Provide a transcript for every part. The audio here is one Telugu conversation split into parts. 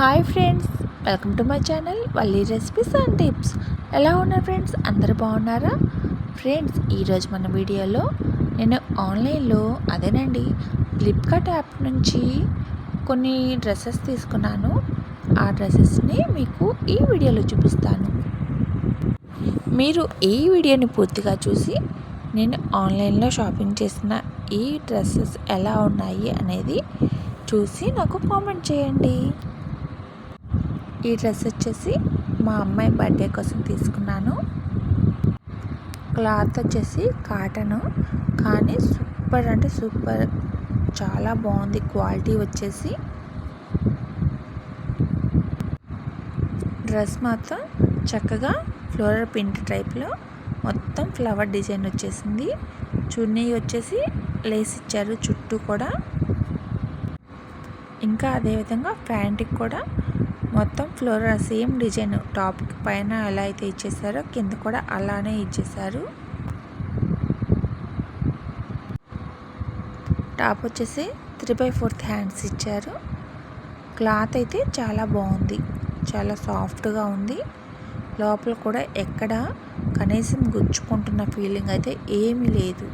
Hi friends welcome to my channel Valli recipes and tips. ఎలా ఉన్నారు ఫ్రెండ్స్? అందరు బాగున్నారా? ఫ్రెండ్స్ ఈరోజు మన వీడియోలో నేను ఆన్లైన్లో అదేనండి ఫ్లిప్కార్ట్ యాప్ నుంచి కొన్ని డ్రెస్సెస్ తీసుకున్నాను. ఆ డ్రెస్సెస్ని మీకు ఈ వీడియోలో చూపిస్తాను. మీరు ఈ వీడియోని పూర్తిగా చూసి నేను ఆన్లైన్లో షాపింగ్ చేసిన ఈ డ్రెస్సెస్ ఎలా ఉన్నాయి అనేది చూసి నాకు కామెంట్ చేయండి. ఈ డ్రెస్ వచ్చేసి మా అమ్మాయి బర్త్డే కోసం తీసుకున్నాను. క్లాత్ వచ్చేసి కాటను. కానీ సూపర్ అంటే సూపర్. చాలా బాగుంది క్వాలిటీ వచ్చేసి. డ్రెస్ మాత్రం చక్కగా ఫ్లోరల్ ప్రింట్ టైప్లో మొత్తం ఫ్లవర్ డిజైన్ వచ్చేసింది. చున్నీ వచ్చేసి లేస్ ఇచ్చారు చుట్టూ కూడా. ఇంకా అదేవిధంగా ప్యాంట్కి కూడా మొత్తం ఫ్లోర్ సేమ్ డిజైన్ టాప్ పైన ఎలా అయితే ఇచ్చేసారో కింద కూడా అలానే ఇచ్చేసారు. టాప్ వచ్చేసి త్రీ బై ఫోర్త్ హ్యాండ్స్ ఇచ్చారు. క్లాత్ అయితే చాలా బాగుంది. చాలా సాఫ్ట్గా ఉంది. లోపల కూడా ఎక్కడ కనీసం గుచ్చుకుంటున్న ఫీలింగ్ అయితే ఏమీ లేదు.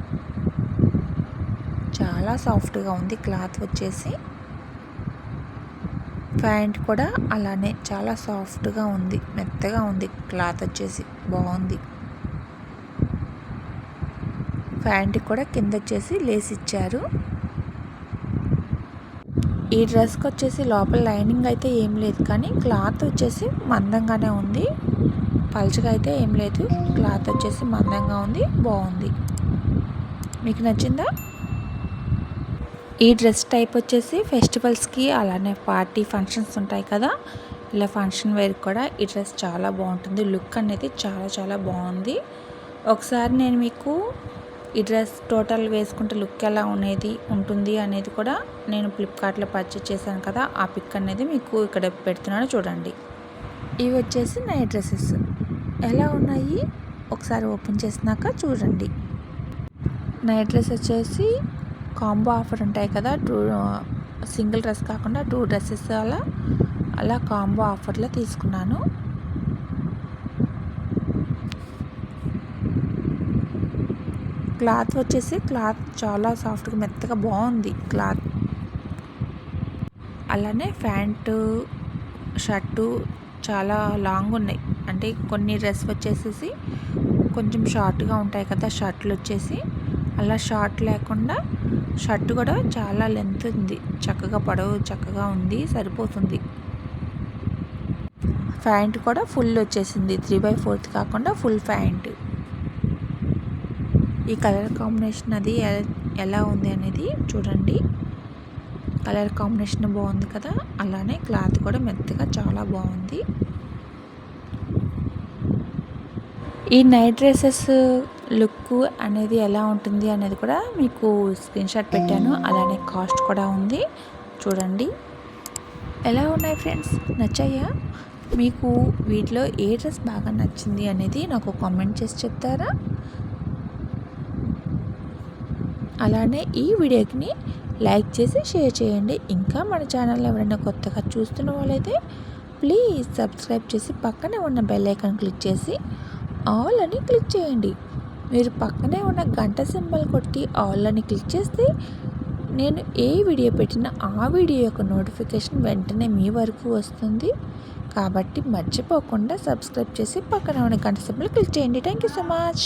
చాలా సాఫ్ట్గా ఉంది క్లాత్ వచ్చేసి. ప్యాంట్ కూడా అలానే చాలా సాఫ్ట్గా ఉంది. మెత్తగా ఉంది. క్లాత్ వచ్చేసి బాగుంది. ప్యాంట్ కూడా కింద వచ్చేసి లేస్ ఇచ్చారు. ఈ డ్రెస్కి వచ్చేసి లోపల లైనింగ్ అయితే ఏం లేదు. కానీ క్లాత్ వచ్చేసి మందంగానే ఉంది. పలుచగా అయితే ఏం లేదు. క్లాత్ వచ్చేసి మందంగా ఉంది. బాగుంది. మీకు నచ్చిందా? ఈ డ్రెస్ టైప్ వచ్చేసి ఫెస్టివల్స్కి అలానే పార్టీ ఫంక్షన్స్ ఉంటాయి కదా ఇలా ఫంక్షన్ వేర్ కూడా ఈ డ్రెస్ చాలా బాగుంటుంది. లుక్ అనేది చాలా చాలా బాగుంది. ఒకసారి నేను మీకు ఈ డ్రెస్ టోటల్ వేసుకుంటే లుక్ ఎలా ఉండేది ఉంటుంది అనేది కూడా నేను ఫ్లిప్కార్ట్లో పర్చేస్ చేశాను కదా ఆ పిక్ అనేది మీకు ఇక్కడ పెడుతున్నాను చూడండి. ఇవి వచ్చేసి నైట్ డ్రెస్సెస్. ఎలా ఉన్నాయి? ఒకసారి ఓపెన్ చేసినాక చూడండి. నైట్ డ్రెస్ వచ్చేసి కాంబో ఆఫర్ ఉంటాయి కదా టూ సింగిల్ డ్రెస్ కాకుండా టూ డ్రెస్సెస్ అలా అలా కాంబో ఆఫర్లో తీసుకున్నాను. క్లాత్ వచ్చేసి క్లాత్ చాలా సాఫ్ట్గా మెత్తగా బాగుంది క్లాత్. అలానే ప్యాంటు షర్టు చాలా లాంగ్ ఉన్నాయి. అంటే కొన్ని డ్రెస్ వచ్చేసేసి కొంచెం షార్ట్గా ఉంటాయి కదా షర్ట్లు వచ్చేసి. అలా షార్ట్ లేకుండా షర్ట్ కూడా చాలా లెంత్ ఉంది. చక్కగా పొడవు చక్కగా ఉంది సరిపోతుంది. ప్యాంట్ కూడా ఫుల్ వచ్చేసింది. త్రీ బై ఫోర్త్ కాకుండా ఫుల్ ప్యాంట్. ఈ కలర్ కాంబినేషన్ అది ఎలా ఉంది అనేది చూడండి. కలర్ కాంబినేషన్ బాగుంది కదా? అలానే క్లాత్ కూడా మెత్తగా చాలా బాగుంది. ఈ నైట్ డ్రెస్సెస్ లుక్ అనేది ఎలా ఉంటుంది అనేది కూడా మీకు స్క్రీన్ షాట్ పెట్టాను. అలానే కాస్ట్ కూడా ఉంది. చూడండి. ఎలా ఉన్నాయి ఫ్రెండ్స్? నచ్చాయా? మీకు వీటిలో ఏ డ్రెస్ బాగా నచ్చింది అనేది నాకు కామెంట్ చేసి చెప్తారా? అలానే ఈ వీడియోకి లైక్ చేసి షేర్ చేయండి. ఇంకా మన ఛానల్ ఎవరైనా కొత్తగా చూస్తున్న వాళ్ళైతే ప్లీజ్ సబ్స్క్రైబ్ చేసి పక్కనే ఉన్న బెల్ ఐకాన్ క్లిక్ చేసి ఆల్ అని క్లిక్ చేయండి. మీరు పక్కనే ఉన్న గంట సింబల్ కొట్టి ఆల్ అని క్లిక్ చేస్తే నేను ఏ వీడియో పెట్టినా ఆ వీడియో యొక్క నోటిఫికేషన్ వెంటనే మీ వరకు వస్తుంది. కాబట్టి మర్చిపోకుండా సబ్స్క్రైబ్ చేసి పక్కన ఉన్న గంట సింబల్ క్లిక్ చేయండి. Thank you so much.